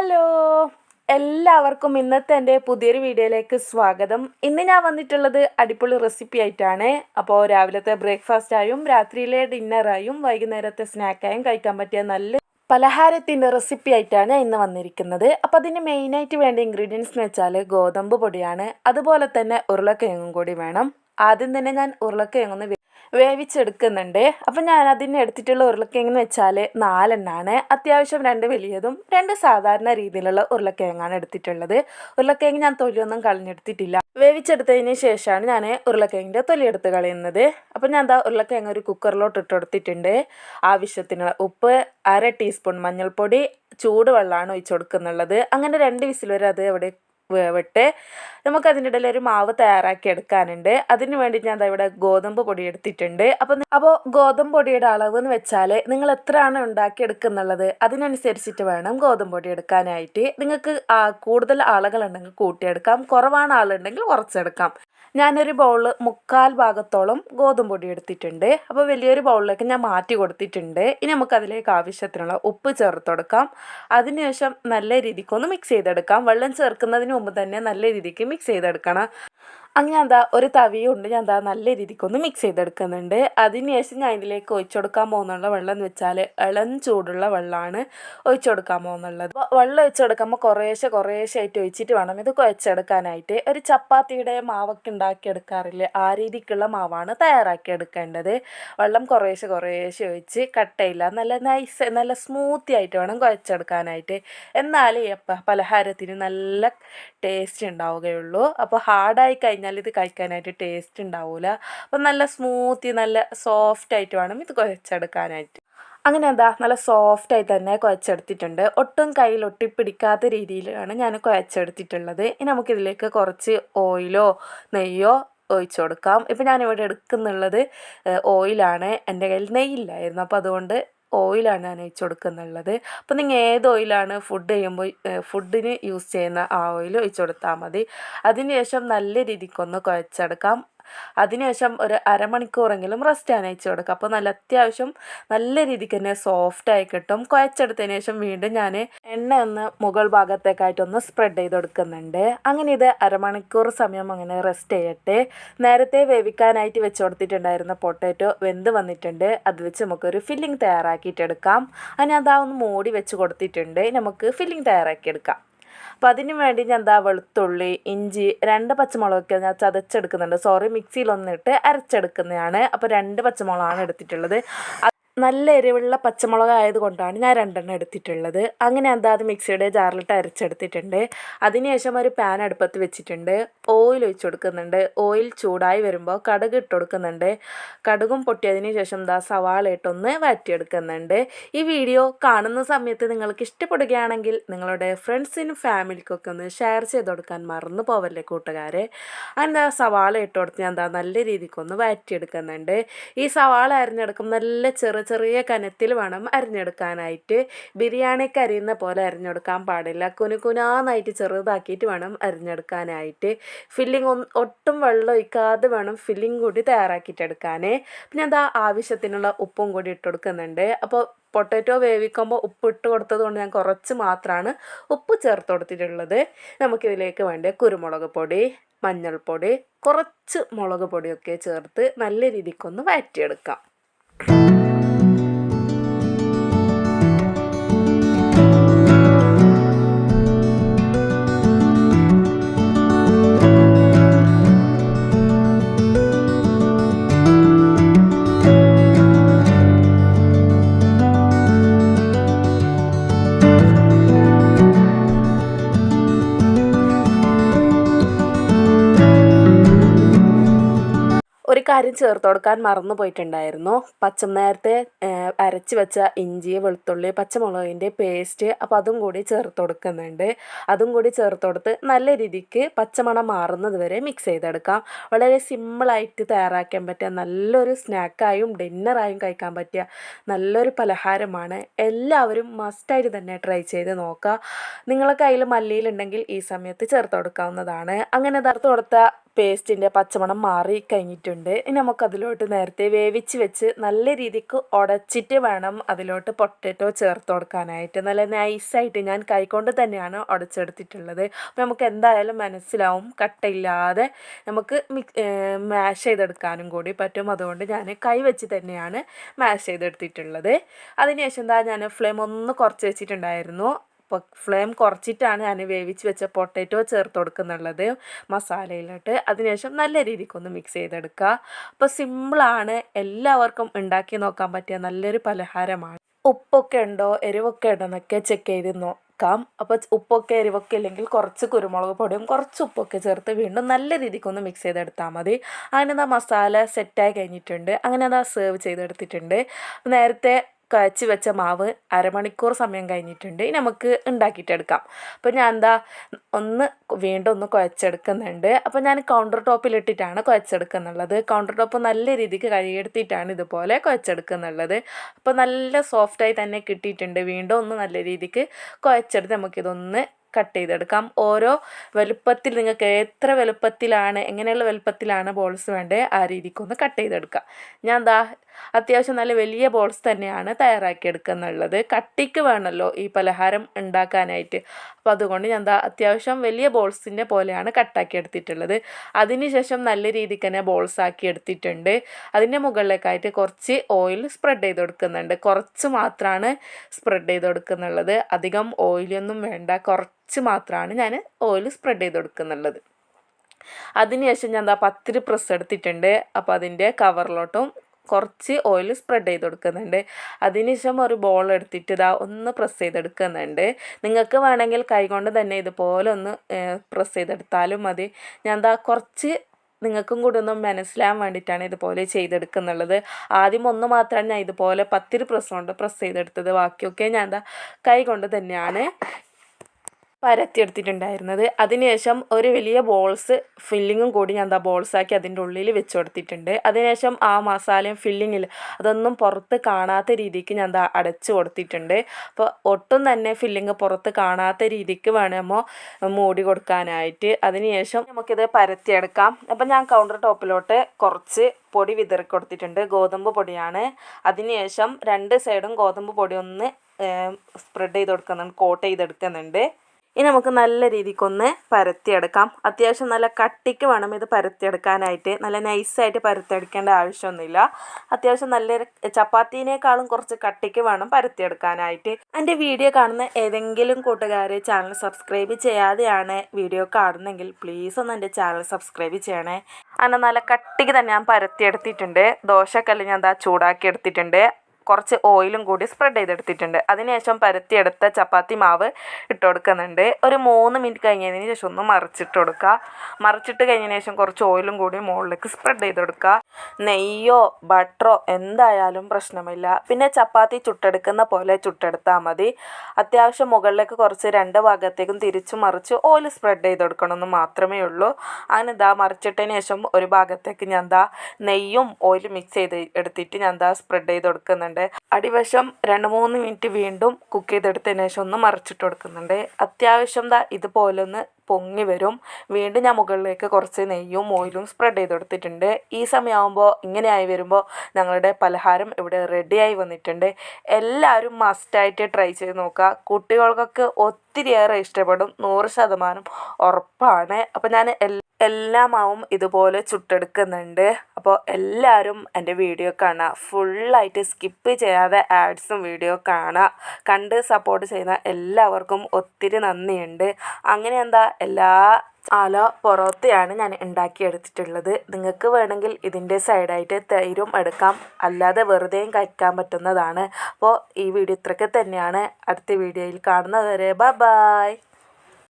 Hello. എല്ലാവർക്കും ഇന്നത്തെ എന്റെ പുതിയൊരു വീഡിയോയിലേക്ക് സ്വാഗതം. ഇന്ന് ഞാൻ വന്നിട്ടുള്ളത് അടിപൊളി റെസിപ്പി ആയിട്ടാണ്. അപ്പോൾ രാവിലത്തെ ബ്രേക്ക്ഫാസ്റ്റായും രാത്രിയിലെ ഡിന്നറായും വൈകുന്നേരത്തെ സ്നാക്കായും കഴിക്കാൻ പറ്റിയ നല്ല പലഹാരത്തിന്റെ റെസിപ്പി ആയിട്ടാണ് ഇന്ന് വന്നിരിക്കുന്നത്. അപ്പോൾ അതിന് മെയിനായിട്ട് വേണ്ട ഇൻഗ്രീഡിയൻസ് എന്ന് വെച്ചാൽ ഗോതമ്പ് പൊടിയാണ്. അതുപോലെ തന്നെ ഉരുളക്കിഴങ്ങും കൂടി വേണം. ആദ്യം തന്നെ ഞാൻ ഉരുളക്കിഴങ്ങൊന്ന് വേവിച്ചെടുക്കുന്നുണ്ട്. അപ്പം ഞാൻ അതിന് എടുത്തിട്ടുള്ള ഉരുളക്കിഴങ്ങ് എന്ന് വെച്ചാൽ നാലെണ്ണാണ്. അത്യാവശ്യം രണ്ട് വലിയതും രണ്ട് സാധാരണ രീതിയിലുള്ള ഉരുളക്കിഴങ്ങാണ് എടുത്തിട്ടുള്ളത്. ഉരുളക്കിഴങ്ങ് ഞാൻ തൊലിയൊന്നും കളഞ്ഞെടുത്തിട്ടില്ല. വേവിച്ചെടുത്തതിന് ശേഷമാണ് ഞാൻ ഉരുളക്കിഴങ്ങിന്റെ തൊലി എടുത്ത് കളയുന്നത്. അപ്പം ഞാൻ എന്താ ഉരുളക്കിഴങ്ങ് ഒരു കുക്കറിലോട്ട് ഇട്ട് കൊടുത്തിട്ടുണ്ട്. ആവശ്യത്തിനുള്ള ഉപ്പ് അര ടീസ്പൂൺ മഞ്ഞൾപ്പൊടി ചൂടുവെള്ളമാണ് ഒഴിച്ചു കൊടുക്കുന്നുള്ളത്. അങ്ങനെ രണ്ട് വിസിൽ വരെ അത് അവിടെ വേവിട്ട്. നമുക്ക് അതിന്റെ ഇടയിൽ ഒരു മാവ് തയ്യാറാക്കി എടുക്കാനുണ്ട്. അതിന് വേണ്ടി ഞാൻ ഇവിടെ ഗോതമ്പ് പൊടി എടുത്തിട്ടുണ്ട്. അപ്പോൾ അപ്പോൾ ഗോതമ്പ് പൊടിയുടെ അളവ് എന്ന് വെച്ചാൽ നിങ്ങൾ എത്രയാണ് ഉണ്ടാക്കി എടുക്കുന്നുള്ളത്? അതിനനുസരിച്ചിട്ട് വേണം ഗോതമ്പ് പൊടി എടുക്കാനായിട്ട്. നിങ്ങൾക്ക് കൂടുതൽ ആളുകളുണ്ടെങ്കിൽ കൂട്ടിയെടുക്കാം. കുറവാണ് ആളുണ്ടെങ്കിൽ കുറച്ചെടുക്കാം. ഞാനൊരു ബൗളിൽ മുക്കാൽ ഭാഗത്തോളം ഗോതമ്പ് പൊടി എടുത്തിട്ടുണ്ട്. അപ്പോൾ വലിയൊരു ബൗളിലേക്ക് ഞാൻ മാറ്റി കൊടുത്തിട്ടുണ്ട്. ഇനി നമുക്ക് അതിലേക്ക് ആവശ്യത്തിനുള്ള ഉപ്പ് ചേർത്ത് കൊടുക്കാം. അതിനുശേഷം നല്ല രീതിക്കൊന്ന് മിക്സ് ചെയ്തെടുക്കാം. വെള്ളം ചേർക്കുന്നതിന് മുമ്പ് തന്നെ നല്ല രീതിക്ക് മിക്സ് ചെയ്തെടുക്കണം. അങ്ങനെ എന്താ ഒരു തവിയുണ്ട് ഞാൻ എന്താ നല്ല രീതിക്ക് ഒന്ന് മിക്സ് ചെയ്തെടുക്കുന്നുണ്ട്. അതിനുശേഷം ഞാൻ ഇതിലേക്ക് ഒഴിച്ചു കൊടുക്കാൻ പോകുന്നുള്ള വെള്ളം എന്ന് വെച്ചാൽ ഇളം ചൂടുള്ള വെള്ളമാണ് ഒഴിച്ചു കൊടുക്കാൻ പോകുന്നുള്ളത്. വെള്ളം ഒഴിച്ചു കൊടുക്കുമ്പോൾ കുറേശ്ശെ കുറേശ്ശെ ആയിട്ട് ഒഴിച്ചിട്ട് വേണം ഇത് കുഴച്ചെടുക്കാനായിട്ട്. ഒരു ചപ്പാത്തിയുടെ മാവൊക്കെ ഉണ്ടാക്കിയെടുക്കാറില്ലേ ആ രീതിക്കുള്ള മാവാണ് തയ്യാറാക്കി എടുക്കേണ്ടത്. വെള്ളം കുറേശ്ശെ കുറേശ്ശെ ഒഴിച്ച് കട്ടയില്ല നല്ല നൈസ് നല്ല സ്മൂത്തി ആയിട്ട് വേണം കുഴച്ചെടുക്കാനായിട്ട്. എന്നാലേ പലഹാരത്തിന് നല്ല ടേസ്റ്റ് ഉണ്ടാവുകയുള്ളൂ. അപ്പോൾ ഹാർഡായി കഴിഞ്ഞാൽ ഇത് കഴിക്കാനായിട്ട് ടേസ്റ്റ് ഉണ്ടാവില്ല അപ്പം നല്ല സ്മൂത്തി നല്ല സോഫ്റ്റ് ആയിട്ട് വേണം ഇത് കുഴച്ചെടുക്കാനായിട്ട്. അങ്ങനെ എന്താ നല്ല സോഫ്റ്റ് ആയി തന്നെ കുഴച്ചെടുത്തിട്ടുണ്ട്. ഒട്ടും കയ്യിൽ ഒട്ടിപ്പിടിക്കാത്ത രീതിയിലാണ് ഞാൻ കുഴച്ചെടുത്തിട്ടുള്ളത്. ഇനി നമുക്കിതിലേക്ക് കുറച്ച് ഓയിലോ നെയ്യോ ഒഴിച്ചു കൊടുക്കാം. ഇപ്പം ഞാനിവിടെ എടുക്കുന്നുള്ളത് ഓയിലാണ് എന്റെ കയ്യിൽ നെയ്യില്ലായിരുന്നു. അപ്പോൾ അതുകൊണ്ട് ഓയിലാണ് ഞാൻ ഒഴിച്ചു കൊടുക്കുന്നുള്ളത്. അപ്പോൾ നിങ്ങൾ ഏത് ഓയിലാണ് ഫുഡ് ചെയ്യുമ്പോൾ ഫുഡിന് യൂസ് ചെയ്യുന്ന ആ ഓയിൽ ഒഴിച്ചു കൊടുത്താൽ മതി. അതിന് ശേഷം നല്ല രീതിക്കൊന്ന് കുഴച്ചെടുക്കാം. അതിനുശേഷം ഒരു അരമണിക്കൂറെങ്കിലും റെസ്റ്റ് ഞാൻ അയച്ചു കൊടുക്കുക അപ്പോൾ നല്ല അത്യാവശ്യം നല്ല രീതിക്ക് തന്നെ സോഫ്റ്റ് ആയി കിട്ടും. കുഴച്ചെടുത്തതിന് ശേഷം വീണ്ടും ഞാൻ എണ്ണ ഒന്ന് മുകൾ ഭാഗത്തേക്കായിട്ടൊന്ന് സ്പ്രെഡ് ചെയ്ത് കൊടുക്കുന്നുണ്ട്. അങ്ങനെ ഇത് അരമണിക്കൂർ സമയം അങ്ങനെ റെസ്റ്റ് ചെയ്യട്ടെ. നേരത്തെ വേവിക്കാനായിട്ട് വെച്ച് കൊടുത്തിട്ടുണ്ടായിരുന്ന പൊട്ടാറ്റോ വെന്ത് വന്നിട്ടുണ്ട്. അത് വെച്ച് നമുക്കൊരു ഫില്ലിംഗ് തയ്യാറാക്കിയിട്ടെടുക്കാം അതിന് അതാ ഒന്ന് മൂടി വെച്ച് കൊടുത്തിട്ടുണ്ട്. നമുക്ക് ഫില്ലിംഗ് തയ്യാറാക്കിയെടുക്കാം അപ്പം അതിന് വേണ്ടി ഞാൻ എന്താ വെളുത്തുള്ളി ഇഞ്ചി രണ്ട് പച്ചമുളകൊക്കെ ഞാൻ ചതച്ചെടുക്കുന്നുണ്ട്. സോറി മിക്സിയിലൊന്നിട്ട് അരച്ചെടുക്കുന്നതാണ്. അപ്പോൾ രണ്ട് പച്ചമുളകാണ് എടുത്തിട്ടുള്ളത്. നല്ല എരിവുള്ള പച്ചമുളക് ആയതുകൊണ്ടാണ് ഞാൻ രണ്ടെണ്ണം എടുത്തിട്ടുള്ളത്. അങ്ങനെ എന്താ അത് മിക്സിയുടെ ജാറിലിട്ട് അരച്ചെടുത്തിട്ടുണ്ട്. അതിനുശേഷം ഒരു പാൻ അടുപ്പത്ത് വെച്ചിട്ടുണ്ട്. ഓയിൽ ഒഴിച്ചു കൊടുക്കുന്നുണ്ട്. ഓയിൽ ചൂടായി വരുമ്പോൾ കടുക് ഇട്ട് കൊടുക്കുന്നുണ്ട്. കടുകും പൊട്ടിയതിന് ശേഷം എന്താ സവാള ഇട്ടൊന്ന് വഴറ്റിയെടുക്കുന്നുണ്ട്. ഈ വീഡിയോ കാണുന്ന സമയത്ത് നിങ്ങൾക്ക് ഇഷ്ടപ്പെടുകയാണെങ്കിൽ നിങ്ങളുടെ ഫ്രണ്ട്സിനും ഫാമിലിക്കൊക്കെ ഒന്ന് ഷെയർ ചെയ്ത് കൊടുക്കാൻ മറന്നു പോവല്ലേ കൂട്ടുകാരെ. അങ്ങനെ സവാള ഇട്ട് കൊടുത്ത് ഞാൻ എന്താ നല്ല രീതിക്കൊന്ന് വഴറ്റിയെടുക്കുന്നുണ്ട്. ഈ സവാള അരിഞ്ഞെടുക്കും നല്ല ചെറിയ ചെറിയ കനത്തിൽ വേണം അരിഞ്ഞെടുക്കാനായിട്ട്. ബിരിയാണിക്ക് അരിയുന്ന പോലെ അരിഞ്ഞെടുക്കാൻ പാടില്ല. കുനുകുനാന്നായിട്ട് ചെറുതാക്കിയിട്ട് വേണം അരിഞ്ഞെടുക്കാനായിട്ട്. ഫില്ലിംഗ് ഒട്ടും വെള്ളം ഒഴിക്കാതെ വേണം ഫില്ലിംഗ് കൂടി തയ്യാറാക്കിയിട്ടെടുക്കാൻ പിന്നെ എന്താ ആവശ്യത്തിനുള്ള ഉപ്പും കൂടി ഇട്ട് കൊടുക്കുന്നുണ്ട്. അപ്പോൾ പൊട്ടാറ്റോ വേവിക്കുമ്പോൾ ഉപ്പ് ഇട്ട് കൊടുത്തത് കൊണ്ട് ഞാൻ കുറച്ച് മാത്രമാണ് ഉപ്പ് ചേർത്ത് കൊടുത്തിട്ടുള്ളത്. നമുക്കിതിലേക്ക് വേണ്ട കുരുമുളക് പൊടി മഞ്ഞൾപ്പൊടി കുറച്ച് മുളക് പൊടിയൊക്കെ ചേർത്ത് നല്ല രീതിക്കൊന്ന് വഴറ്റിയെടുക്കാം. ഒരു കാര്യം ചേർത്ത് കൊടുക്കാൻ മറന്നു പോയിട്ടുണ്ടായിരുന്നു. പച്ച നേരത്തെ അരച്ച് വെച്ച ഇഞ്ചി വെളുത്തുള്ളി പച്ചമുളകിന്റെ പേസ്റ്റ് അപ്പോൾ അതും കൂടി ചേർത്ത് കൊടുക്കുന്നുണ്ട്. അതും കൂടി ചേർത്ത് കൊടുത്ത് നല്ല രീതിക്ക് പച്ചമണം മാറുന്നത് വരെ മിക്സ് ചെയ്തെടുക്കാം. വളരെ സിമ്പിളായിട്ട് തയ്യാറാക്കാൻ പറ്റിയ നല്ലൊരു സ്നാക്കായും ഡിന്നറായും കഴിക്കാൻ പറ്റിയ നല്ലൊരു പലഹാരമാണ്. എല്ലാവരും മസ്റ്റായിട്ട് തന്നെ ട്രൈ ചെയ്ത് നോക്കുക. നിങ്ങളെ കയ്യിൽ മല്ലിയിലുണ്ടെങ്കിൽ ഈ സമയത്ത് ചേർത്ത് കൊടുക്കാവുന്നതാണ്. അങ്ങനെ ചേർത്ത് കൊടുത്ത പേസ്റ്റിന്റെ പച്ചമണം മാറി കഴിഞ്ഞിട്ടുണ്ട്. നമുക്കതിലോട്ട് നേരത്തെ വേവിച്ച് വെച്ച് നല്ല രീതിക്ക് ഉടച്ചിട്ട് വേണം അതിലോട്ട് പൊട്ടറ്റോ ചേർത്ത് കൊടുക്കാനായിട്ട്. നല്ല നൈസായിട്ട് ഞാൻ കൈകൊണ്ട് തന്നെയാണ് ഉടച്ചെടുത്തിട്ടുള്ളത്. അപ്പോൾ നമുക്ക് എന്തായാലും മനസ്സിലാവും കട്ടയില്ലാതെ നമുക്ക് മാഷ് ചെയ്തെടുക്കാനും കൂടി പറ്റും. അതുകൊണ്ട് ഞാൻ കൈ വെച്ച് തന്നെയാണ് മാഷ് ചെയ്തെടുത്തിട്ടുള്ളത്. അതിനുശേഷം എന്താ ഞാൻ ഫ്ലെയിം ഒന്ന് കുറച്ച് വെച്ചിട്ടുണ്ടായിരുന്നു. ഫ്ലെയിം കുറച്ചിട്ടാണ് ഞാൻ വേവിച്ച് വെച്ച പൊട്ടാറ്റോ ചേർത്ത് കൊടുക്കുന്നുള്ളത് മസാലയിലോട്ട്. അതിനുശേഷം നല്ല രീതിക്കൊന്ന് മിക്സ് ചെയ്തെടുക്കുക. അപ്പോൾ സിമ്പിളാണ് എല്ലാവർക്കും ഉണ്ടാക്കി നോക്കാൻ പറ്റിയ നല്ലൊരു പലഹാരമാണ്. ഉപ്പൊക്കെ ഉണ്ടോ? എരിവൊക്കെ ഉണ്ടോ എന്നൊക്കെ ചെക്ക് ചെയ്ത് നോക്കാം. അപ്പോൾ ഉപ്പൊക്കെ എരിവൊക്കെ ഇല്ലെങ്കിൽ കുറച്ച് കുരുമുളക് പൊടിയും കുറച്ച് ഉപ്പൊക്കെ ചേർത്ത് വീണ്ടും നല്ല രീതിക്കൊന്ന് മിക്സ് ചെയ്തെടുത്താൽ മതി. അങ്ങനെ എന്താ മസാല സെറ്റായി കഴിഞ്ഞിട്ടുണ്ട്. അങ്ങനെ അതാ സെർവ് ചെയ്തെടുത്തിട്ടുണ്ട്. നേരത്തെ കുഴച്ച് വെച്ച മാവ് അരമണിക്കൂർ സമയം കഴിഞ്ഞിട്ടുണ്ട്. ഇനി നമുക്ക് ഉണ്ടാക്കിയിട്ടെടുക്കാം. അപ്പോൾ ഞാൻ എന്താ ഒന്ന് വീണ്ടും ഒന്ന് കുഴച്ചെടുക്കുന്നുണ്ട്. അപ്പോൾ ഞാൻ കൗണ്ടർ ടോപ്പിലിട്ടിട്ടാണ് കുഴച്ചെടുക്കുന്നുള്ളത്. കൗണ്ടർ ടോപ്പ് നല്ല രീതിക്ക് കഴുകിയെടുത്തിട്ടാണ് ഇതുപോലെ കുഴച്ചെടുക്കുന്നുള്ളത്. അപ്പോൾ നല്ല സോഫ്റ്റായി തന്നെ കിട്ടിയിട്ടുണ്ട്. വീണ്ടും ഒന്ന് നല്ല രീതിക്ക് കുഴച്ചെടുത്ത് നമുക്കിതൊന്ന് കട്ട് ചെയ്തെടുക്കാം. ഓരോ വലുപ്പത്തിൽ നിങ്ങൾക്ക് എത്ര വലുപ്പത്തിലാണ് എങ്ങനെയുള്ള വലുപ്പത്തിലാണ് ബോൾസ് വേണ്ടത് ആ രീതിക്കൊന്ന് കട്ട് ചെയ്തെടുക്കാം. ഞാൻ ദാ അത്യാവശ്യം നല്ല വലിയ ബോൾസ് തന്നെയാണ് തയ്യാറാക്കിയെടുക്കുക എന്നുള്ളത് കട്ടിക്ക് വേണമല്ലോ ഈ പലഹാരം ഉണ്ടാക്കാനായിട്ട്. അപ്പോൾ അതുകൊണ്ട് ഞാൻ ദാ അത്യാവശ്യം വലിയ ബോൾസിന്റെ പോലെയാണ് കട്ടാക്കി എടുത്തിട്ടുള്ളത്. അതിനുശേഷം നല്ല രീതിക്ക് തന്നെ ബോൾസ് ആക്കി എടുത്തിട്ടുണ്ട്. അതിന്റെ മുകളിലേക്കായിട്ട് കുറച്ച് ഓയിൽ സ്പ്രെഡ് ചെയ്ത് കൊടുക്കുന്നുണ്ട്. കുറച്ച് മാത്രമാണ് സ്പ്രെഡ് ചെയ്ത് കൊടുക്കുന്നുള്ളത്. അധികം ഓയിലൊന്നും വേണ്ട. കുറച്ച് മാത്രമാണ് ഞാൻ ഓയിൽ സ്പ്രെഡ് ചെയ്ത് കൊടുക്കുന്നുള്ളത് അതിനുശേഷം ഞാൻ എന്താ പത്തിരി പ്രസ് എടുത്തിട്ടുണ്ട്. അപ്പോൾ അതിന്റെ കവറിലോട്ടും കുറച്ച് ഓയിൽ സ്പ്രെഡ് ചെയ്ത് കൊടുക്കുന്നുണ്ട് അതിനുശേഷം ഒരു ബോൾ എടുത്തിട്ട് ഇതാ ഒന്ന് പ്രസ് ചെയ്തെടുക്കുന്നുണ്ട്. നിങ്ങൾക്ക് വേണമെങ്കിൽ കൈകൊണ്ട് തന്നെ ഇതുപോലെ ഒന്ന് പ്രസ് ചെയ്തെടുത്താലും മതി. ഞാൻ എന്താ കുറച്ച് നിങ്ങൾക്കും കൂടെ ഒന്ന് മനസ്സിലാൻ വേണ്ടിയിട്ടാണ് ഇതുപോലെ ചെയ്തെടുക്കുന്നുള്ളത്. ആദ്യം ഒന്ന് മാത്രമാണ് ഞാൻ ഇതുപോലെ പത്തിരി പ്രസ് കൊണ്ട് പ്രസ് ചെയ്തെടുത്തത്. ബാക്കിയൊക്കെ ഞാൻ എന്താ കൈ കൊണ്ട് തന്നെയാണ് പരത്തിയെടുത്തിട്ടുണ്ടായിരുന്നത്. അതിനുശേഷം ഒരു വലിയ ബോൾസ് ഫില്ലിങ്ങും കൂടി ഞാൻ എന്താ ബോൾസാക്കി അതിന്റെ ഉള്ളിൽ വെച്ച് കൊടുത്തിട്ടുണ്ട് അതിനുശേഷം ആ മസാലയും ഫില്ലിങ്ങിൽ അതൊന്നും പുറത്ത് കാണാത്ത രീതിക്ക് ഞാൻ എന്താ അടച്ച് കൊടുത്തിട്ടുണ്ട്. അപ്പോൾ ഒട്ടും തന്നെ ഫില്ലിങ് പുറത്ത് കാണാത്ത രീതിക്ക് വേണമോ മൂടി കൊടുക്കാനായിട്ട്. അതിനുശേഷം നമുക്കിത് പരത്തിയെടുക്കാം. അപ്പം ഞാൻ കൗണ്ടർ ടോപ്പിലോട്ട് കുറച്ച് പൊടി വിതറി കൊടുത്തിട്ടുണ്ട് ഗോതമ്പ് പൊടിയാണ്. അതിനുശേഷം രണ്ട് സൈഡും ഗോതമ്പ് പൊടി ഒന്ന് സ്പ്രെഡ് ചെയ്ത് കൊടുക്കുന്നുണ്ട് കോട്ട് ചെയ്തെടുക്കുന്നുണ്ട്. ഇനി നമുക്ക് നല്ല രീതിക്കൊന്ന് പരത്തിയെടുക്കാം. അത്യാവശ്യം നല്ല കട്ടിക്ക് വേണം ഇത് പരത്തിയെടുക്കാനായിട്ട്. നല്ല നൈസായിട്ട് പരത്തിയെടുക്കേണ്ട ആവശ്യമൊന്നുമില്ല. അത്യാവശ്യം നല്ല ചപ്പാത്തിനേക്കാളും കുറച്ച് കട്ടിക്ക് വേണം പരത്തിയെടുക്കാനായിട്ട്. എന്റെ വീഡിയോ കാണുന്ന ഏതെങ്കിലും കൂട്ടുകാർ ചാനൽ സബ്സ്ക്രൈബ് ചെയ്യാതെയാണ് വീഡിയോ കാണുന്നെങ്കിൽ പ്ലീസ് ഒന്ന് എന്റെ ചാനൽ സബ്സ്ക്രൈബ് ചെയ്യണേ. അങ്ങനെ നല്ല കട്ടിക്ക് തന്നെ ഞാൻ പരത്തിയെടുത്തിട്ടുണ്ട്. ദോശക്കല്ല് ഞാൻ എന്താ ചൂടാക്കി എടുത്തിട്ടുണ്ട് കുറച്ച് ഓയിലും കൂടി സ്പ്രെഡ് ചെയ്തെടുത്തിട്ടുണ്ട്. അതിനുശേഷം പരത്തിയെടുത്ത ചപ്പാത്തി മാവ് ഇട്ട് കൊടുക്കുന്നുണ്ട് ഒരു മൂന്ന് മിനിറ്റ് കഴിഞ്ഞതിന് ശേഷം ഒന്ന് മറിച്ചിട്ട് കൊടുക്കുക. മറിച്ചിട്ട് കഴിഞ്ഞതിന് ശേഷം കുറച്ച് ഓയിലും കൂടി മുകളിലേക്ക് സ്പ്രെഡ് ചെയ്ത് കൊടുക്കുക നെയ്യോ ബട്ടറോ എന്തായാലും പ്രശ്നമില്ല. പിന്നെ ചപ്പാത്തി ചുട്ടെടുക്കുന്ന പോലെ ചുട്ടെടുത്താൽ മതി. അത്യാവശ്യം മുകളിലേക്ക് കുറച്ച് രണ്ട് ഭാഗത്തേക്കും തിരിച്ചു മറിച്ച് ഓയിൽ സ്പ്രെഡ് ചെയ്ത് കൊടുക്കണമെന്ന് മാത്രമേ ഉള്ളൂ. അങ്ങനെ ഇതാ മറിച്ചിട്ടതിന് ശേഷം ഒരു ഭാഗത്തേക്ക് ഞാൻ എന്താ നെയ്യും ഓയിലും മിക്സ് ചെയ്ത് എടുത്തിട്ട് ഞാൻ എന്താ സ്പ്രെഡ് ചെയ്ത് കൊടുക്കുന്നുണ്ട് കൊടുക്കുന്നുണ്ട്. അടിവശം രണ്ട് മൂന്ന് മിനിറ്റ് വീണ്ടും കുക്ക് ചെയ്തെടുത്തതിന് ശേഷം ഒന്ന് മറിച്ചിട്ട് കൊടുക്കുന്നുണ്ട്. അത്യാവശ്യം ദാ ഇതുപോലെ പൊങ്ങി വരും. വീണ്ടും ഞാൻ മുകളിലേക്ക് കുറച്ച് നെയ്യും ഓയിലും സ്പ്രെഡ് ചെയ്ത് കൊടുത്തിട്ടുണ്ട്. ഈ സമയമാകുമ്പോൾ ഇങ്ങനെയായി വരുമ്പോൾ ഞങ്ങളുടെ പലഹാരം ഇവിടെ റെഡിയായി വന്നിട്ടുണ്ട്. എല്ലാവരും മസ്റ്റായിട്ട് ട്രൈ ചെയ്ത് നോക്കുക. കുട്ടികൾക്കൊക്കെ ഒത്തിരിയേറെ ഇഷ്ടപ്പെടും. നൂറ് ശതമാനം ഉറപ്പാണ്. അപ്പോൾ ഞാൻ എല്ലാ മാവും ഇതുപോലെ ചുട്ടെടുക്കുന്നുണ്ട്. അപ്പോൾ എല്ലാവരും എന്റെ വീഡിയോ കാണുക. ഫുള്ളായിട്ട് സ്കിപ്പ് ചെയ്യാതെ ആഡ്സും വീഡിയോ കാണുക. കണ്ട് സപ്പോർട്ട് ചെയ്യുന്ന എല്ലാവർക്കും ഒത്തിരി നന്ദിയുണ്ട്. അങ്ങനെ എന്താ എല്ലാ ആല പൊറോത്തയാണ് ഞാൻ ഉണ്ടാക്കിയെടുത്തിട്ടുള്ളത്. നിങ്ങൾക്ക് വേണമെങ്കിൽ ഇതിന്റെ സൈഡായിട്ട് തൈരും എടുക്കാം. അല്ലാതെ വെറുതെയും കഴിക്കാൻ പറ്റുന്നതാണ്. അപ്പോൾ ഈ വീഡിയോ ഇത്രയ്ക്ക് തന്നെയാണ്. അടുത്ത വീഡിയോയിൽ കാണുന്നത് വരെ ബൈ.